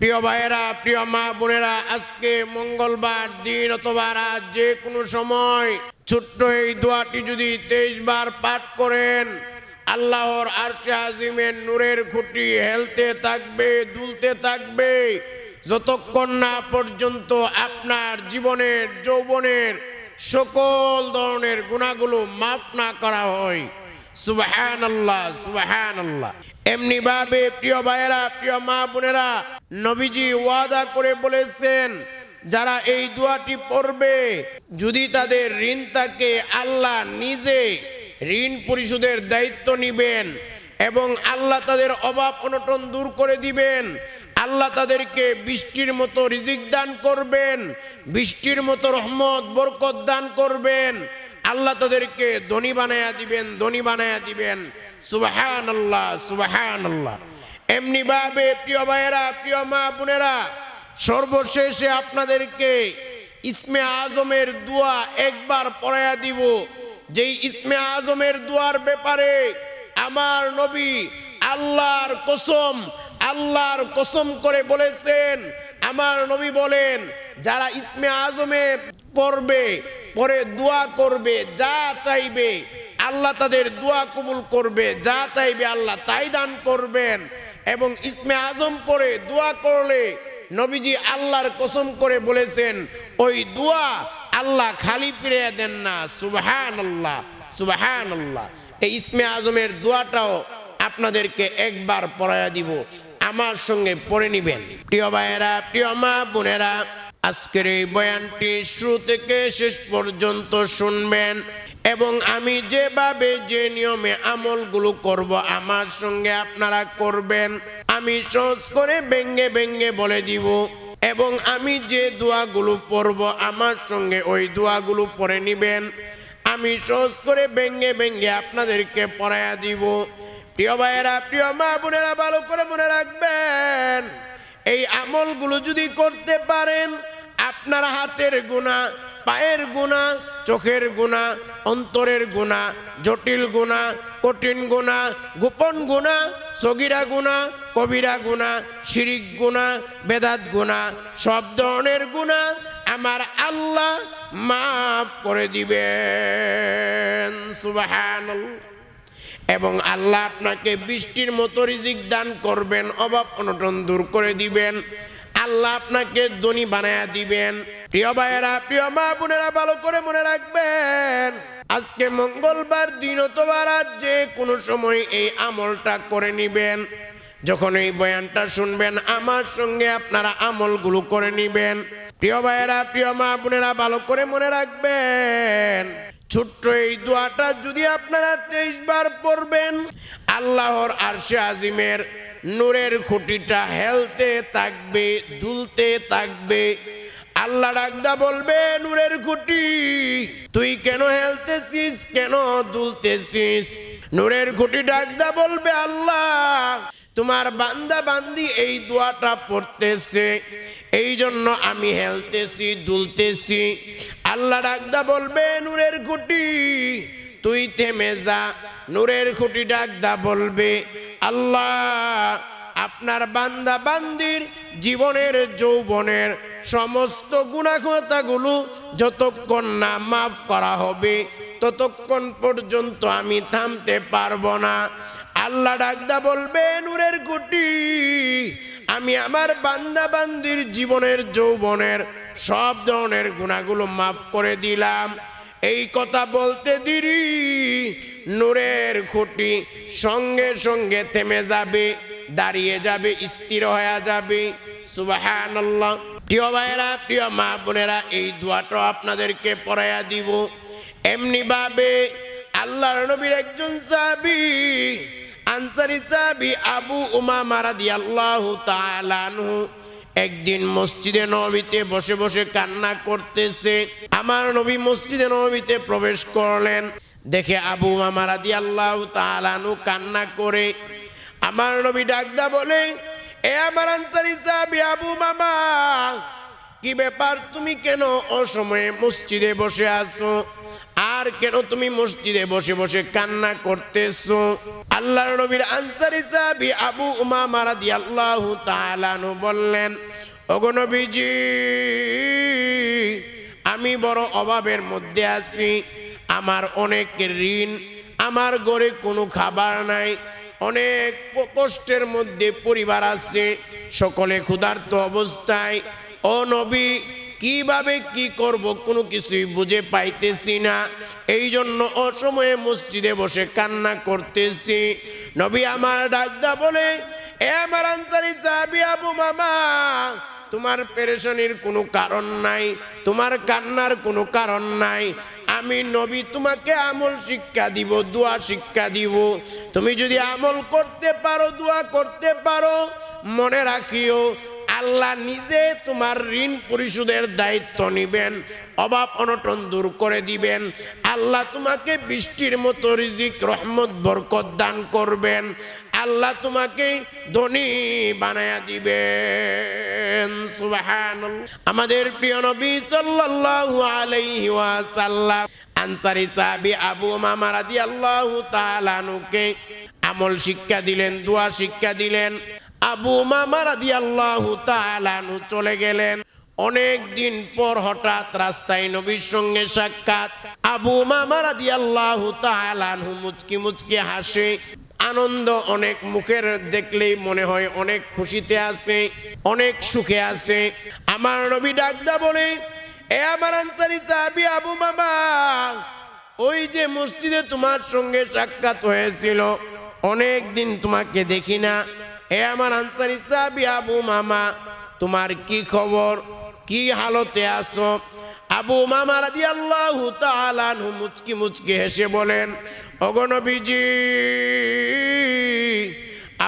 প্রিয় ভাইয়েরা, প্রিয় মা বোনেরা, আজকে মঙ্গলবার দিন অথবা রাত যে কোনো সময় ছোট্ট এই দোয়াটি যদি তেইশ বার পাঠ করেন, আল্লাহর আরশে আজিমের নূরের খুঁটি হেলতে থাকবে, দুলতে থাকবে। যতক্ষণ না পর্যন্ত আপনার জীবনের, যৌবনের সকল ধরনের গুণাগুলো মাফ না করা হয়। সুবাহান আল্লাহ সুবাহান আল্লাহ এমনি ভাবে প্রিয় ভাইয়েরা, প্রিয় মা বোনেরা, নবীজি ওয়াদা করে বলেছেন, যারা এই দোয়াটি পড়বে, যদি তাদের ঋণ থাকে আল্লাহ নিজে ঋণ পরিশোধের দায়িত্ব নিবেন এবং আল্লাহ তাদের অভাব অনটন দূর করে দিবেন, আল্লাহ তাদেরকে বৃষ্টির মতো রিজিক দান করবেন, বৃষ্টির মতো রহমত, বরকত দান করবেন আল্লাহ তাদেরকে ধনী বানায়া দিবেন, ধনী বানায়া দিবেন। সুবাহান আল্লাহ সুবাহান আল্লাহ এমনি ভাবে, প্রিয় ভাইয়েরা, প্রিয় মা বোনেরা, সর্বশেষে আপনাদেরকে ইসমে আজমের দোয়া একবার পড়াইয়া দিব। যেই ইসমে আজমের দোয়ার ব্যাপারে আমার নবী আল্লাহর কসম আল্লাহর কসম করে বলেছেন। আমার নবী বলেন যারা ইসমে আজমে পড়বে, পরে দোয়া করবে, যা চাইবে, আল্লাহ তাদের দোয়া কবুল করবে, যা চাইবে আল্লাহ তাই দান করবেন। এবং ইসমে আজম পরে দোয়া করলে নবীজি আল্লাহর কসম করে বলেছেন, ওই দোয়া আল্লাহ খালি ফিরে দেন না। সুবাহান আল্লাহ সুবাহান আল্লাহ এই ইসমে আজমের দোয়াটাও আপনাদেরকে একবার পড়াইয়া দিব। আমার সঙ্গে পড়ে নিবেন। প্রিয় ভাইয়েরা, প্রিয় মা, বোনেরা আজকের এই বয়ানটি শুরু থেকে শেষ পর্যন্ত শুনবেন এবং আমি যেভাবে যে নিয়মে আমলগুলো করব, আমার সঙ্গে আপনারা করবেন। আমি সহজ করে ব্যঙ্গে ব্যঙ্গে বলে দিব। এবং আমি যে দোয়াগুলো পড়ব, আমার সঙ্গে ওই দোয়াগুলো পড়ে নিবেন। আমি সহজ করে ব্যঙ্গে ব্যঙ্গে আপনাদেরকে পড়াইয়া দিব। প্রিয় ভাইয়েরা, প্রিয় মা বোনেরা, ভালো করে মনে রাখবেন, এই আমলগুলো যদি করতে পারেন আপনার হাতের গুণা, পায়ের গুণা, চোখের গুণা, অন্তরের গুণা, জটিল গুণা, কঠিন গুণা, গোপন গুণা, সগিরা গুণা, কবিরা গুণা, শিরিক গুণা, বেদাত গুণা, সব ধরনের গুণা আমার আল্লাহ মাফ করে দিবেন। সুবহানাল্লাহ। এবং আল্লাহ আপনাকে বৃষ্টির মতো রিজিক দান করবেন, অভাব অনটন দূর করে দিবেন। আল্লাহ আপনাকে ধনী বানায়া দিবেন। প্রিয় ভাইয়েরা, প্রিয় মা বোনেরা, ভালো করে মনে রাখবেন, আজকে মঙ্গলবার দিন অথবা যে কোনো সময় এই আমলটা করে নিবেন। যখন এই বয়ানটা শুনবেন, আমার সঙ্গে আপনারা আমলগুলো করে নিবেন। প্রিয় ভাইয়েরা, প্রিয় মা বোনেরা, ভালো করে মনে রাখবেন, ছোট্ট এই দোয়াটা যদি আপনারা তেইশ বার পড়বেন, আল্লাহর আরশে আজিমের নূরের খুঁটিটা হেলতে থাকবে, দুলতে থাকবে। আল্লাহ ডাকদা বলবে, নূরের খুঁটি, তুই কেন হেলতেছিস, কেন দুলতেছিস? নূরের খুঁটি ডাকদা বলবে, আল্লাহ, তোমার বান্দা বান্দি এই দোয়াটা পড়তেছে, এই জন্য আমি হেলতেছি, দুলতেছি। আল্লাহ ডাকদা বলবে, নূরের খুঁটি, তুই থেমে যা। নূরের খুঁটি ডাকদা বলবে আল্লাহ, আপনার বান্দা বান্দির জীবনের, যৌবনের সমস্ত গুণাখতাগুলো যতক্ষণ না মাফ করা হবে, ততক্ষণ পর্যন্ত আমি থামতে পারব না। আল্লাহ ডাকদা বলবে, নূরের কুটি আমি আমার বান্দা বান্দির জীবনের, যৌবনের সব ধরনের গুণাগুলো মাফ করে দিলাম। এই কথা বলতে দিরি। নূরের খুঁটি সঙ্গে সঙ্গে থেমে যাবে, দাঁড়িয়ে যাবে, স্থির হয়ে যাবে। সুবাহান প্রিয় ভাইয়েরা, প্রিয় মা বোনেরা, এই দোয়াটা আপনাদেরকে পড়াইয়া দিব। এমনি ভাবে আল্লাহর নবীর একজন সাবি আনসারি সাবি আবু উমামা রাদিয়াল্লাহু তাআলা আনহু একদিন মসজিদে নবীতে বসে বসে কান্না করতেছে। আমার নবী মসজিদে নবীতে প্রবেশ করলেন। দেখে আবু মামা রাদিয়াল্লাহু তাআলা আনহু কান্না করে। আমার নবী ডাকদা বলে, এ আমার আনসারি সাহাবী আবু মামা কি ব্যাপার? তুমি কেন অসময়ে মসজিদে বসে আছো? আর কেন তুমি মসজিদে বসে বসে কান্না করতেছো? আল্লাহর নবীর আনসারি সাহাবী আবু উমামা রাদিয়াল্লাহু তাআলা আনহু বললেন, ওগো নবীজি, আমি বড় অভাবের মধ্যে আছি। আমার অনেক ঋণ, আমার ঘরে কোনো খাবার নাই, অনেক কষ্টের মধ্যে পরিবার আছে, সকলে ক্ষুধার্ত অবস্থায়। ও নবী কীভাবে কি করব কোনো কিছুই বুঝে পাইতেছি না। এই জন্য অসময়ে মসজিদে বসে কান্না করতেছি। নবী আমার ডাকদা বলে, এ আমার আনসারি সাহাবী আবু মামা, তোমার পেরেশানির কোনো কারণ নাই, তোমার কান্নার কোনো কারণ নাই। আমি নবী, তোমাকে আমল শিক্ষা দিব, দোয়া শিক্ষা দিব। তুমি যদি আমল করতে পারো, দোয়া করতে পারো, মনে রাখিও আল্লাহ নিজে তোমার ঋণ পরিশোধের দায়িত্ব নিবেন, অভাব অনটন দূর করে দিবেন। আল্লাহ তোমাকে বৃষ্টির মতো রিজিক, রহমত, বরকত দান করবেন। আল্লাহ তোমাকে ধনী বানায়া দিবেন। আমাদের প্রিয় নবী সাল্লাল্লাহু আলাইহি ওয়াসাল্লাম, আনসারী সাহাবী আবু মামা রাদিয়াল্লাহু তাআলা আনহুকে আমল শিক্ষা দিলেন, দোয়া শিক্ষা দিলেন। আবু মামা রাদিয়াল্লাহু তাআলা আনহু চলে গেলেন। অনেক দিন পর হঠাৎ রাস্তায় নবীর সঙ্গে সাক্ষাৎ। আবু মামা রাদিয়াল্লাহু তাআলা আনহু মুচকি মুচকি হাসে। আনন্দ অনেক মুখের দেখলেই মনে হয় অনেক খুশিতে আছে, অনেক সুখে আছে। আমার নবী ডাকদা বলে, এ আমার আনসারি সাহাবী আবু মামা, ওই যে মসজিদে তোমার সঙ্গে সাক্ষাৎ হয়েছিল, অনেক দিন তোমাকে দেখি না। এ আমার আনসারি সাহাবী আবু মামা। তোমার কি খবর? কি হালতে আছো? আবু মামা রাদিয়াল্লাহু তাআলা আনহু মুচকি মুচকি হেসে বলেন অগণবীজি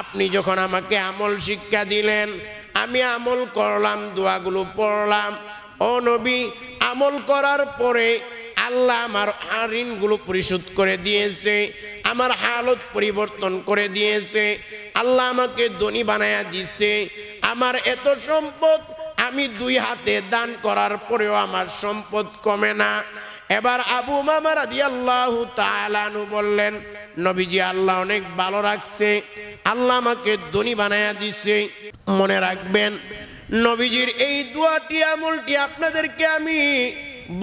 আপনি যখন আমাকে আমল শিক্ষা দিলেন, আমি আমল করলাম, দোয়াগুলো পড়লাম। ও নবী, আমল করার পরে আল্লাহ আমার ঋণগুলো পরিশোধ করে দিয়েছে, আমার হালত পরিবর্তন করে দিয়েছে। আল্লাহ আমাকে ধনী বানায়া দিছে। আমার এত সম্পদ, আমি দুই হাতে দান করার পরেও আমার সম্পদ কমে না। এবার আবু মামা রাদিয়াল্লাহু তাআলা আনহু বললেন, নবীজি আল্লাহ অনেক ভালো রাখছে, আল্লাহ আমাকে ধনী বানায়া দিছে। মনে রাখবেন, নবীজির এই দোয়াটি আমলটি আপনাদেরকে আমি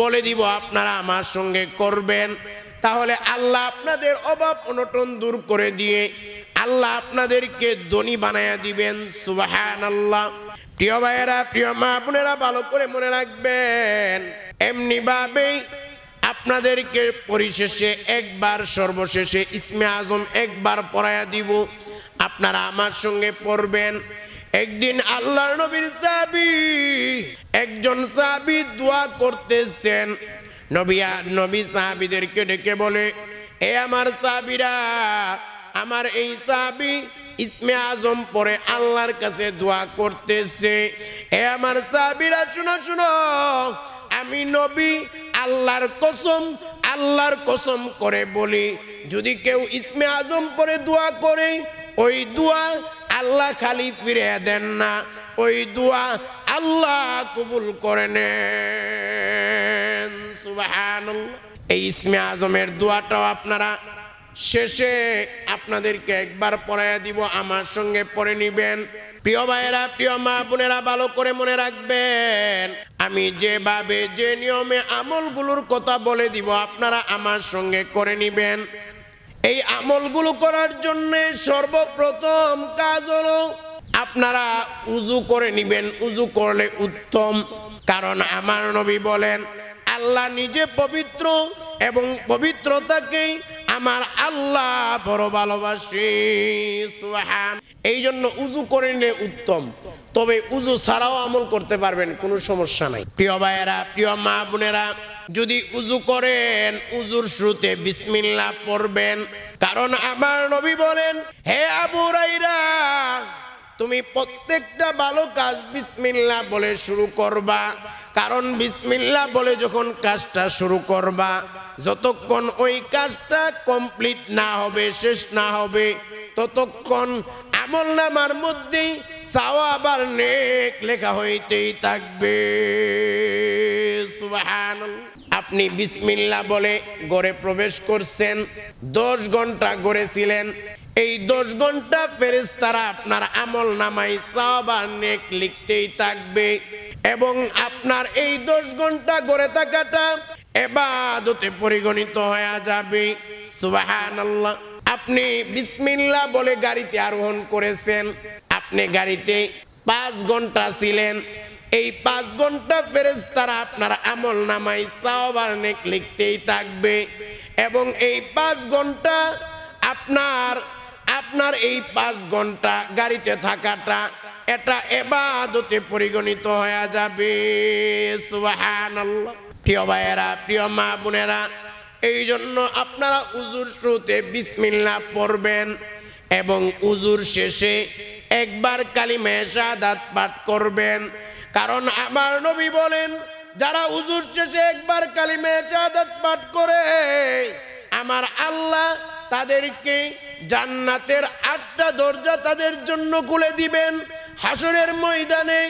বলে দিব, আপনারা আমার সঙ্গে করবেন। তাহলে আল্লাহ আপনাদের অভাব অনটন দূর করে দিয়ে আল্লাহ আপনাদেরকে ধনী বানায়া দিবেন সুবাহান আল্লাহ প্রিয় ভাইয়েরা, প্রিয় মা বোনেরা, ভালো করে মনে রাখবেন এমনি ভাবেই আপনাদেরকে পরিশেষে একবার, সর্বশেষে ইসমে আজম একবার পড়ায়া দিব। আপনারা আমার সঙ্গে পড়বেন। একদিন আল্লাহর নবীর সাহাবী, একজন সাহাবী দোয়া করতেছেন। নবিয়া নবী সাহাবিদেরকে ডেকে বলে, এ আমার সাহাবীরা আমার এই সাহাবী ইসমে আজম পরে আল্লাহর কাছে দোয়া করতেছে। এ আমার সাহাবীরা, শুনো শুনো। আমি নবী, আল্লাহর কসম আল্লাহর কসম করে বলি, যদি কেউ ইসমে আজম পরে দোয়া করে, ওই দোয়া আল্লাহ খালি ফিরে দেন না, ওই দোয়া আল্লাহ কবুল করে নেন। এই ইসমে আজমের দোয়াটাও আপনারা শেষে আপনাদেরকে একবার পড়াইয়া দিব, আমার সঙ্গে পড়ে নিবেন। প্রিয় ভাইয়েরা, প্রিয় মা বোনেরা, ভালো করে মনে রাখবেন, আমি যেভাবে, যে নিয়মে আমলগুলোর কথা বলে দিব, আপনারা আমার সঙ্গে করে নিবেন। এই আমলগুলো করার জন্য সর্বপ্রথম কাজ হলো, আপনারা উজু করে নিবেন, উজু করলে উত্তম, কারণ আমার নবী বলেন, আল্লাহ নিজে পবিত্র এবং পবিত্রতাকেই আমার আল্লাহ বড় ভালোবাসি এই জন্য উজু করে নে উত্তম। তবে উজু ছাড়াও আমল করতে পারবেন, কোনো সমস্যা নাই। প্রিয় ভাইয়েরা, প্রিয় মা বোনেরা, যদি উজু করেন, উজুর শ্রুতে বিসমিল্লাহ পড়বেন। কারণ আমার নবী বলেন, হে আবু রাইরা তুমি প্রত্যেকটা ভালো কাজ বিসমিল্লাহ বলে শুরু করবা। কারণ বিসমিল্লাহ বলে যখন কাজটা শুরু করবা, যতক্ষণ ওই কাজটা কমপ্লিট না হবে, শেষ না হবে, ততক্ষণ আমল নামার মধ্যেই সাওয়া আবার নেক লেখা হইতেই থাকবে। আপনি বিসমিল্লা বলে গড়ে প্রবেশ করছেন, দশ ঘণ্টা গড়েছিলেন এই দশ ঘণ্টা ফেরেস্তারা আপনার আমল নামাই সাহাবার নেক লিখতেই থাকবে। এবং আপনার এই দশ ঘণ্টা গড়ে থাকাটা এবাদতে পরিগণিত হয়ে যাবে। সুবহানাল্লাহ। আপনি বিসমিল্লা বলে গাড়িতে আরোহণ করেছেন। আপনি গাড়িতে পাঁচ ঘণ্টা ছিলেন। এই পাঁচ ঘণ্টা ফেরেস তারা আপনার আমল নামাই সাহাবার নেক লিখতেই থাকবে। এবং এই পাঁচ ঘণ্টা আপনার আপনার এই পাঁচ ঘণ্টা গাড়িতে থাকাটা, এটা এবাদতে পরিগণিত হয়ে যাবে। প্রিয় ভাইয়েরা, প্রিয় মা বোনেরা এই জন্য আপনারা উজুর শুরুতে বিসমিল্লা পড়বেন এবং উজুর শেষে একবার কালিমে শাহাদাত পাঠ করবেন। কারণ আমার নবী বলেন, যারা উজুর শেষে একবার কালিমে শাহাদাত পাঠ করে, আমার আল্লাহ তাদেরকে জান্নাতের আটটা দরজা তাদের জন্য খুলে দিবেন। হাসরের ময়দানে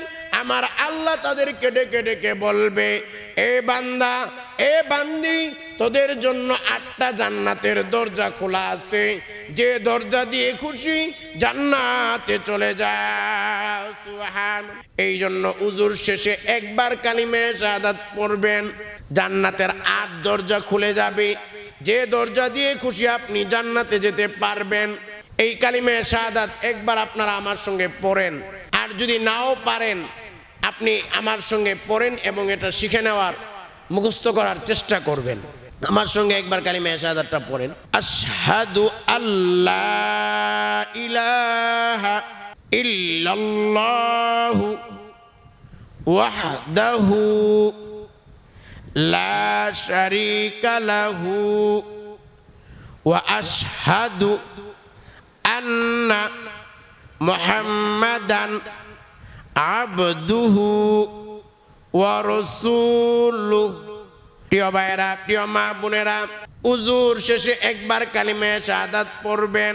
আমার আল্লাহ তাদেরকে ডেকে ডেকে বলবে, এ বান্দা, এ বান্দি, তোদের জন্য আটটা জান্নাতের দরজা খোলা আছে। যে দরজা দিয়ে খুশি জান্নাতে চলে যা এই জন্য উজুর শেষে একবার কালিমে শাহাদাত পড়বেন। জান্নাতের আট দরজা খুলে যাবে। যে দরজা দিয়ে খুশি আপনি জান্নাতে যেতে পারবেন। এই কালিমে শাহাদাত একবার আপনারা আমার সঙ্গে পড়েন। আর যদি নাও পারেন, আপনি আমার সঙ্গে পড়েন এবং এটা শিখে নেওয়ার, মুখস্থ করার চেষ্টা করবেন। আমার সঙ্গে একবার কালিমে শাহাদাতটা পড়েন। আশহাদু আল্লাহ ইলাহা ইল্লাল্লাহু ওয়াহদাহু لا شريك له واشهد ان محمدا عبده ورسوله প্রিয় ভাইয়েরা প্রিয় মা বোনেরা উজুর শেষে একবার কালিমে শাহাদাত পড়বেন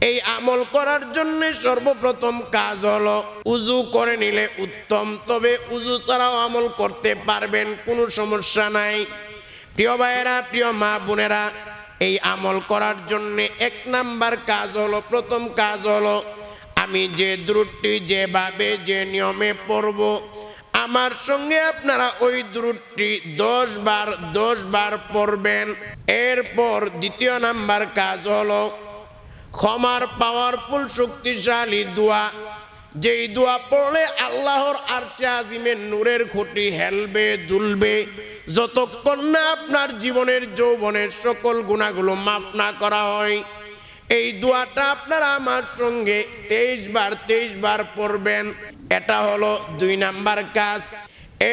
এই আমল করার জন্য সর্বপ্রথম কাজ হলো উজু করে নিলে উত্তম। তবে উজু ছাড়াও আমল করতে পারবেন, কোনো সমস্যা নাই। প্রিয় ভাইয়েরা, প্রিয় মা বোনেরা, এই আমল করার জন্য এক নাম্বার কাজ হলো, প্রথম কাজ হলো, আমি যে দ্রুটটি যেভাবে, যে নিয়মে পড়ব, আমার সঙ্গে আপনারা ওই দ্রুটটি দশ বার দশ বার পড়বেন। এরপর দ্বিতীয় নাম্বার কাজ হলো ক্ষমার পাওয়ারফুল শক্তিশালী দোয়া। যেই দোয়া পড়লে আল্লাহর আরশে আজিমের নূরের খুঁটি হেলবে, দুলবে। যতক্ষণ না আপনার জীবনের যৌবনের সকল গুণাগুলো মাফ না করা হয়, এই দোয়াটা আপনারা আমার সঙ্গে তেইশ বার তেইশ বার পড়বেন। এটা হলো দুই নাম্বার কাজ।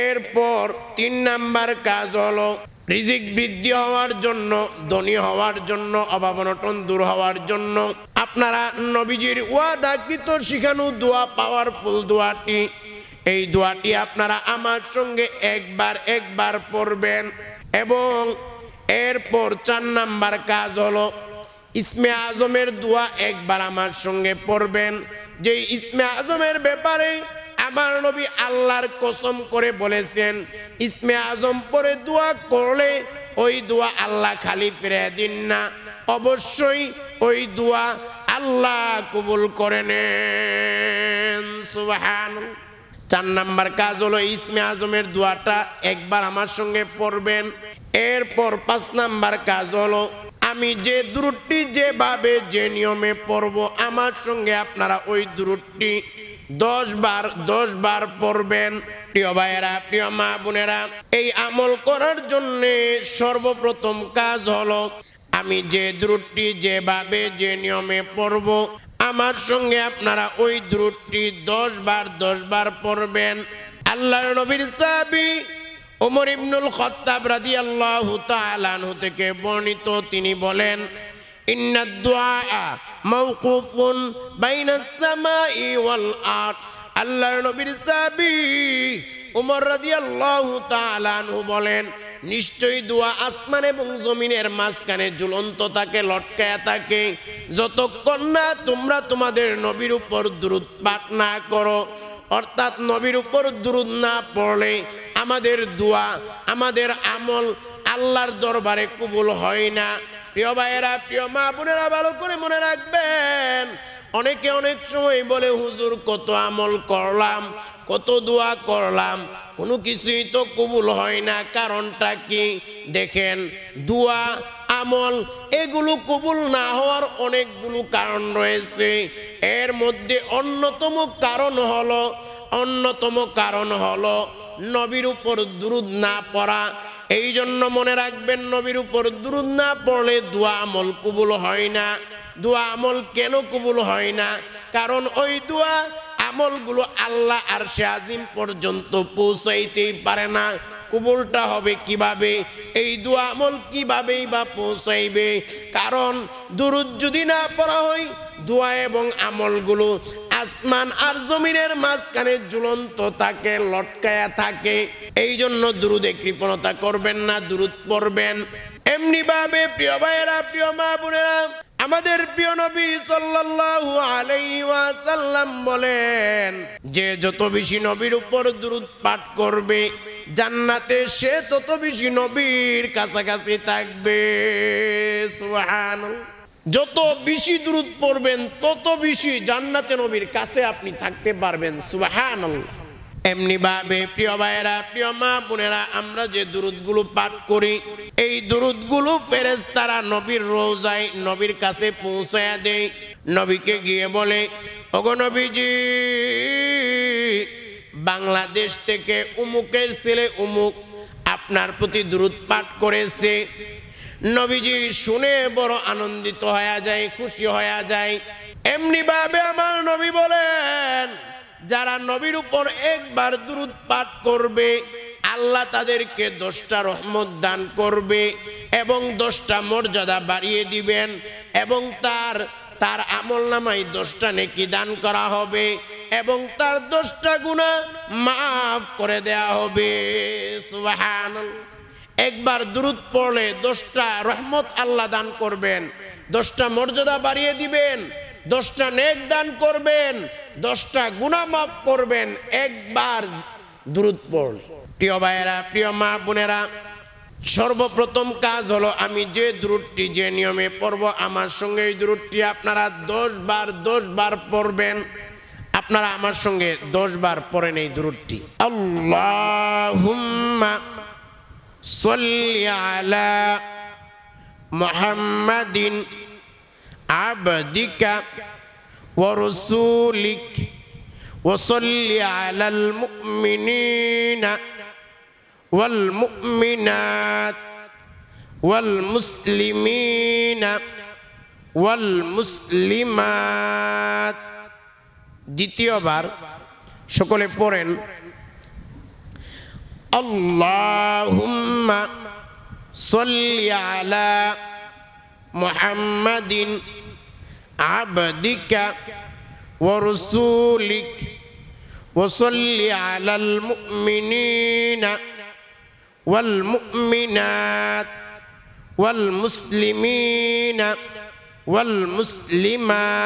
এরপর তিন নাম্বার কাজ হলো রিজিক বৃদ্ধি হওয়ার জন্য, ধনী হওয়ার জন্য, অভাবনটন দূর হওয়ার জন্য আপনারা নবীজির ওয়াদাকৃত শিখানো দোয়া পাওয়ারফুল দোয়াটি? এই দোয়াটি আপনারা আমার সঙ্গে একবার একবার পড়বেন এবং এরপর চার নাম্বার কাজ হলো ইসমে আজমের দোয়া একবার আমার সঙ্গে পড়বেন। যে ইসমে আজমের ব্যাপারে আমার নবী আল্লাহর কসম করে বলেছেন, ইসমে আজম পরে দোয়া করলে ওই দোয়া আল্লাহ খালি ফিরে দিন না। অবশ্যই ওই দোয়া আল্লাহ কবুল করে নেন। চার নাম্বার কাজ হলো ইসমে আজমের দোয়াটা একবার আমার সঙ্গে পড়বেন। এরপর পাঁচ নাম্বার কাজ হলো, আমি যে দূরটি যেভাবে যে নিয়মে পড়ব, আমার সঙ্গে আপনারা ওই দূরটি দশ বার দশ বার পড়বেন। প্রিয় ভাইয়েরা, প্রিয় মা বোনেরা, এই আমল করার জন্যে সর্বপ্রথম কাজ হলো, আমি যে দূরটি যেভাবে যে নিয়মে পড়ব, আমার সঙ্গে আপনারা ওই দূরটি দশ বার দশ বার পড়বেন। আল্লাহ নবীর সাহাবী ওমর ইবনুল খত্তাব তাআলা আনহু থেকে বর্ণিত, তিনি বলেন দুআ মাওকুফুন বাইনাস সামাই ওয়াল আরদ। আল্লাহর নবীর সাহাবী ওমর রাদিয়াল্লাহু তাআলা আনহু বলেন, নিশ্চয়ই দোয়া আসমান এবং জমিনের মাঝখানে ঝুলন্ত থাকে, লটকায়া থাকে। যতক্ষণ না তোমরা তোমাদের নবীর উপর দ্রুত পাঠ না করো, অর্থাৎ নবীর উপর দুরুদ না পড়লে আমাদের দোয়া আমাদের আমল আল্লাহর দরবারে কবুল হয় না। প্রিয় ভাইয়েরা, প্রিয় মা বোনেরা, ভালো করে মনে রাখবেন, অনেকে অনেক সময় বলে, হুজুর, কত আমল করলাম, কত দোয়া করলাম, কোনো কিছুই তো কবুল হয় না, কারণটা কি? দেখেন, দোয়া, আমল, এগুলো কবুল না হওয়ার অনেকগুলো কারণ রয়েছে। এর মধ্যে অন্যতম কারণ হলো, অন্যতম কারণ হলো, নবীর উপর দুরুদ না পড়া এই জন্য মনে রাখবেন, নবীর উপর দুরুদ না পড়লে দোয়া আমল কবুল হয় না। দোয়া আমল কেন কবুল হয় না? কারণ ওই দোয়া আমলগুলো আল্লাহ আর সে আজিম পর্যন্ত পৌঁছাইতেই পারে না। কবুলটা হবে কীভাবে? এই দোয়া আমল কিভাবেই বা পৌঁছাইবে? কারণ দুরুদ যদি না পড়া হয়, দোয়া এবং আমলগুলো আসমান আর জমিনের মাঝখানে ঝুলন্ত থাকে, লটকায়া থাকে। এই জন্য দুরুদে কৃপণতা করবেন না, দুরুদ পড়বেন। এমনি ভাবে প্রিয় ভাইয়েরা, প্রিয় মা বোনেরা, আমাদের প্রিয় নবী সাল্লাল্লাহু আলাইহি ওয়াসাল্লাম বলেন, যে যত বেশি নবীর উপর দুরুদ পাঠ করবে, জান্নাতে সে তত বেশি নবীর কাছাকাছি থাকবে। সুবহানাল্লাহ। যত বেশি দূরত পড়বেন, তত বেশি জান্নাতে নবীর কাছে আপনি থাকতে পারবেন, সুবহানাল্লাহ। এমনি ভাবে প্রিয় ভাইয়েরা, প্রিয় মা বোনেরা, আমরা যে দুরুদগুলো পাঠ করি, এই দুরুদগুলো ফেরেশতারা নবীর রোজায় নবীর কাছে পৌঁছায়া দেয়। নবীকে গিয়ে বলে, ওগো নবীজি, বাংলাদেশ থেকে উমুকের ছেলে উমুক আপনার প্রতি দূরত পাঠ করেছে। নবীজি শুনে বড় আনন্দিত হয়ে যায়, খুশি হয়ে যায়। এমনি ভাবে আমার নবী বলেন, যারা নবীর উপর একবার দূরত পাঠ করবে, আল্লাহ তাদেরকে দশটা রহমত দান করবে এবং দশটা মর্যাদা বাড়িয়ে দিবেন এবং তার তার আমল নামায় দশটা নেকি দান করা হবে এবং তার দশটা গুণা মাফ করে দেয়া হবে। সুবহানাল্লাহ। একবার দূরত পড়লে দশটা রহমত আল্লাহ দান করবেন, দশটা মর্যাদা বাড়িয়ে দিবেন, দশটা নেক দান করবেন, দশটা গুণা মাফ করবেন একবার দূরত পড়লে। প্রিয় ভাইয়েরা, প্রিয় মা বোনেরা, সর্বপ্রথম কাজ হলো আমি যে দূরটি যে নিয়মে পড়ব, আমার সঙ্গে এই দূরটি আপনারা দশ বার দশ বার পড়বেন। আপনারা আমার সঙ্গে দশ বার পড়েন এই দূরটি আল্লাহুম্মা صل على محمد عبدك ورسولك وصل على المؤمنين والمؤمنات والمسلمين والمسلمات দ্বিতীয়বার সকলে পড়েন اللهم صل على محمد عبدك ورسولك وصل على المؤمنين والمؤمنات والمسلمين والمسلمات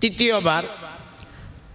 তৃতীয়বার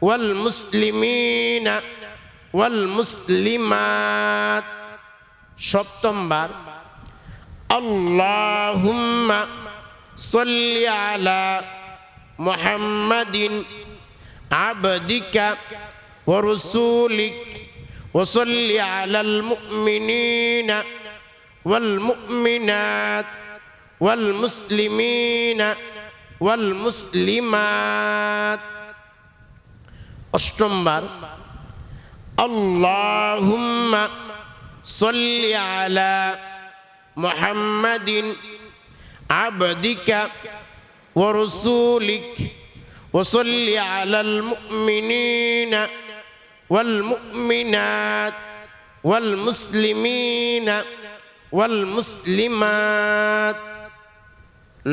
والمسلمين والمسلمات. سبتم بار اللهم صل على محمد عبدك ورسولك وصل على المؤمنين والمؤمنات والمسلمين والمسلمات. অষ্টমবার আল্লাহুম্মা সল্লি আলা মুহাম্মাদিন আবদিকা ওয়া রাসূলিক ওয়া সল্লি আলাল মুমিনিনা ওয়াল মুমিনাত ওয়াল মুসলিমিনা ওয়াল মুসলিমাত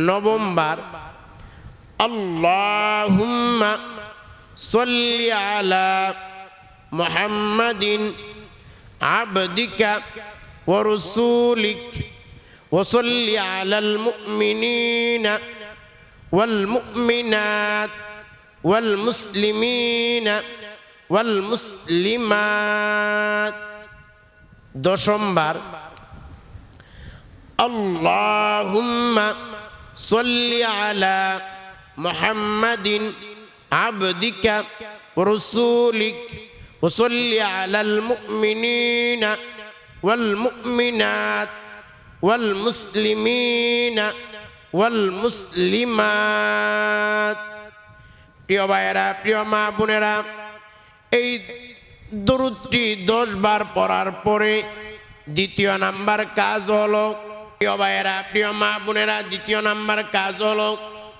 নবমবার আল্লাহুম্মা صل على محمد عبدك ورسولك وصل على المؤمنين والمؤمنات والمسلمين والمسلمات দশমবার اللهم صل على محمد عبدك ورسولك وصل على المؤمنين والمؤمنات والمسلمين والمسلمات প্রিয় ভাইয়েরা প্রিয় মা বোনেরা এই দরুদটি দশ বার পড়ার পরে দ্বিতীয় নাম্বার কাজ হলো প্রিয় ভাইয়েরা প্রিয় মা বোনেরা দ্বিতীয় নাম্বার কাজ হলো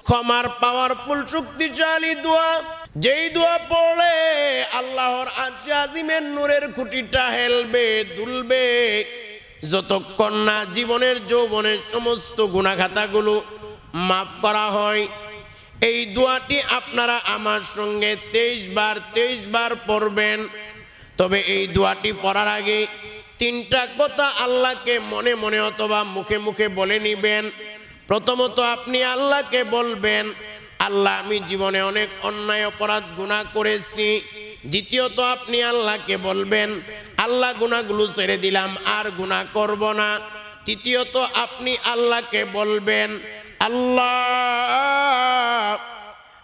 ক্ষমার পাওয়ারফুল শক্তিশালী দোয়া। যেই দোয়া পড়লে আল্লাহর আশি আজিমের নূরের খুঁটিটা হেলবে, দুলবে। যতক্ষণ না জীবনের যৌবনের সমস্ত গুণাখাতাগুলো মাফ করা হয়, এই দোয়াটি আপনারা আমার সঙ্গে তেইশ বার তেইশ বার পড়বেন। তবে এই দোয়াটি পড়ার আগে তিনটা কথা আল্লাহকে মনে মনে অথবা মুখে মুখে বলে নিবেন। প্রথমত আপনি আল্লাহকে বলবেন, আল্লাহ, আমি জীবনে অনেক অন্যায় অপরাধ গুণা করেছি। দ্বিতীয়ত আপনি আল্লাহকে বলবেন, আল্লাহ গুণাগুলো ছেড়ে দিলাম, আর গুণা করব না। তৃতীয়ত আপনি আল্লাহকে বলবেন, আল্লাহ,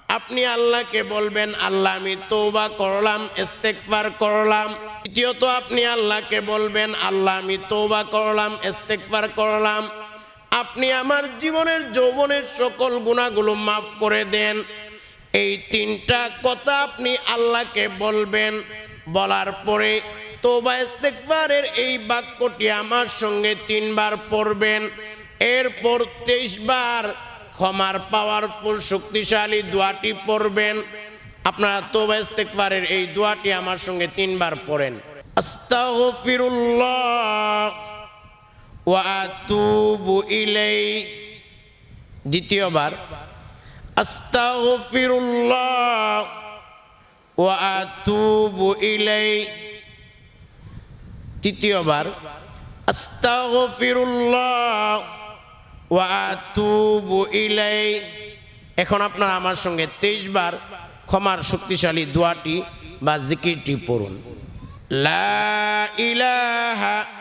আপনি আল্লাহকে বলবেন, আল্লাহ, আমি তৌবা করলাম ইস্তেকবার করলাম। তৃতীয়ত আপনি আল্লাহকে বলবেন, আল্লাহ, আমি তৌবা করলাম ইস্তেকবার করলাম। আপনি আমার জীবনের যৌবনের সকল গুণাগুলো মাফ করে দেন। এই তিনটা কথা আপনি আল্লাহকে বলবেন। বলার পরে তোবা ইস্তেকবারের এই বাক্যটি আমার সঙ্গে তিনবার পড়বেন। এরপর তেইশ বার ক্ষমার পাওয়ারফুল শক্তিশালী দোয়াটি পড়বেন। আপনারা তোবা ইস্তেকবারের এই দোয়াটি আমার সঙ্গে তিনবার পড়েন। আস্তাগফিরুল্লাহ। ওয়া আতুবু ইলাই। দ্বিতীয়বার, আস্তাগফিরুল্লাহ। ওয়া আতুবু ইলাই। তৃতীয়বার, আস্তাগফিরুল্লাহ। ওয়া আতুবু ইলাই। এখন আপনারা আমার সঙ্গে তেইশ বার ক্ষমার শক্তিশালী দোয়াটি বা জিকিরটি পড়ুন। লা ইলাহা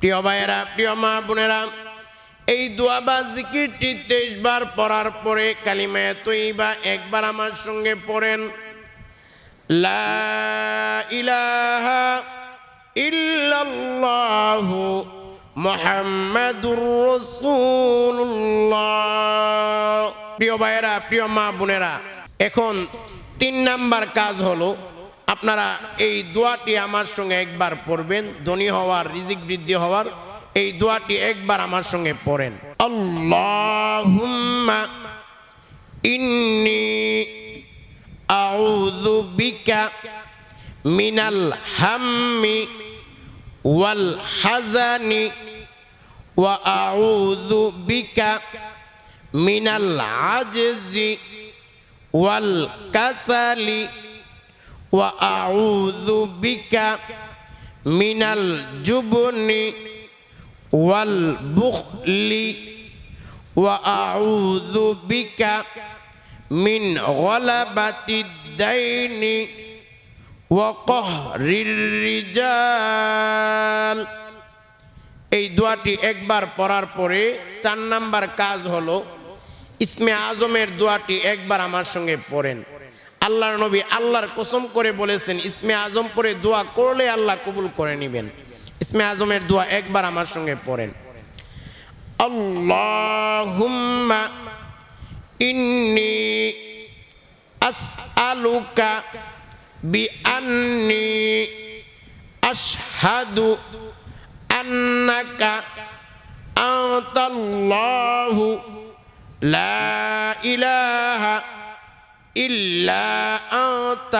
প্রিয় ভাইয়েরা, প্রিয় মা বোনেরা, এই দোয়া বা জিকিরটি তেইশ বার পড়ার পরে কালিমায় তৈবা একবার আমার সঙ্গে পড়েন। লা ইলাহা ইল্লাল্লাহু মুহাম্মাদুর রাসূলুল্লাহ। প্রিয় ভাইয়েরা, প্রিয় মা বোনেরা, এখন তিন নাম্বার কাজ হলো আপনারা এই দোয়াটি আমার সঙ্গে একবার পড়বেন। ধনী হওয়ার, রিজিক বৃদ্ধি হওয়ার, এই দোয়াটি একবার আমার সঙ্গে পড়েন। আল্লাহুম্মা ইন্নি আউযু বিকা মিনাল হাম্মি ওয়াল হাজানি ওয়া আউযু বিকা মিনাল আজজি ওয়াল কাসালি وأعوذ بك من الجبن والبخل وأعوذ بك من غلبة الدين وقهر الرجال এই দোয়াটি একবার পড়ার পরে চার নাম্বার কাজ হলো ইসমে আজমের দোয়াটি একবার আমার সঙ্গে পড়েন আল্লাহর নবী আল্লাহর কসম করে বলেছেন, ইসমে আজম পরে দোয়া করলে আল্লাহ কবুল করে নেবেন। ইসমে আজমের দোয়া একবার আমার সঙ্গে পড়েন। আল্লাহুম্মা ইন্নি আসআলুকা বিআন্নি আশহাদু আন্নাকা আনতাল্লাহু লা ইলাহা ইল্লা أنت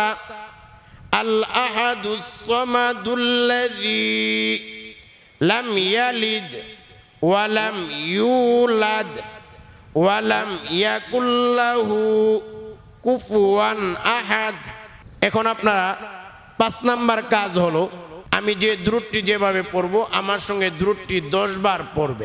الأحد الصمد الذي লাম ইয়ালিদ ওয়ালাম يولد ولم يكن কুফুয়ান আহাদ এখন আপনারা পাঁচ নাম্বার কাজ হলো, আমি যে দ্রুটটি যেভাবে পড়ব, আমার সঙ্গে দ্রুটটি দশ বার পড়বে।